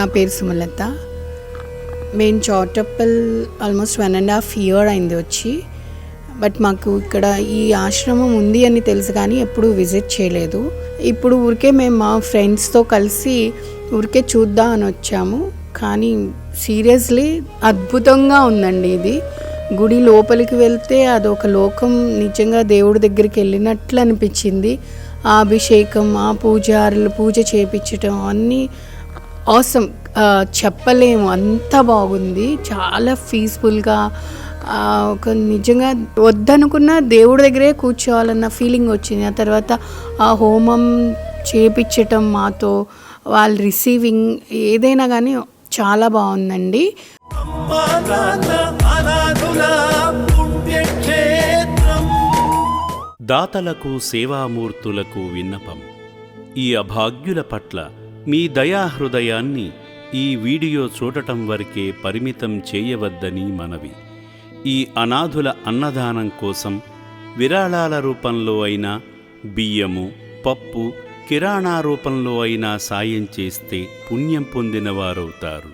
నా పేరు సుమలత. మేము Choutuppal almost one and half year అయింది వచ్చి. బట్ మాకు ఇక్కడ ఈ ఆశ్రమం ఉంది అని తెలుసు కానీ ఎప్పుడూ విజిట్ చేయలేదు. ఇప్పుడు ఊరికే మేము మా ఫ్రెండ్స్తో కలిసి ఊరికే చూద్దాం అని వచ్చాము. కానీ సీరియస్లీ అద్భుతంగా ఉందండి ఇది. గుడి లోపలికి వెళ్తే అదొక లోకం నిజంగా దేవుడి దగ్గరికి వెళ్ళినట్లు అనిపించింది. ఆ అభిషేకం ఆ పూజారులు పూజ చేపించటం అన్నీ ఆసమ్ చెప్పలేము. అంత బాగుంది. చాలా పీస్ఫుల్గా ఒక నిజంగా వద్దనుకున్న దేవుడి దగ్గరే కూర్చోవాలన్న ఫీలింగ్ వచ్చింది. ఆ తర్వాత ఆ హోమం చేపించటం మాతో వాళ్ళు రిసీవింగ్ ఏదైనా కానీ చాలా బాగుందండి. దాతలకు సేవామూర్తులకు విన్నపం. ఈ అభాగ్యుల పట్ల మీ దయాహృదయాన్ని ఈ వీడియో చూడటం వరకే పరిమితం చేయవద్దని మనవి. ఈ అనాథుల అన్నదానం కోసం విరాళాల రూపంలో అయినా బియ్యము పప్పు కిరాణా రూపంలో అయినా సాయం చేస్తే పుణ్యం పొందిన వారవుతారు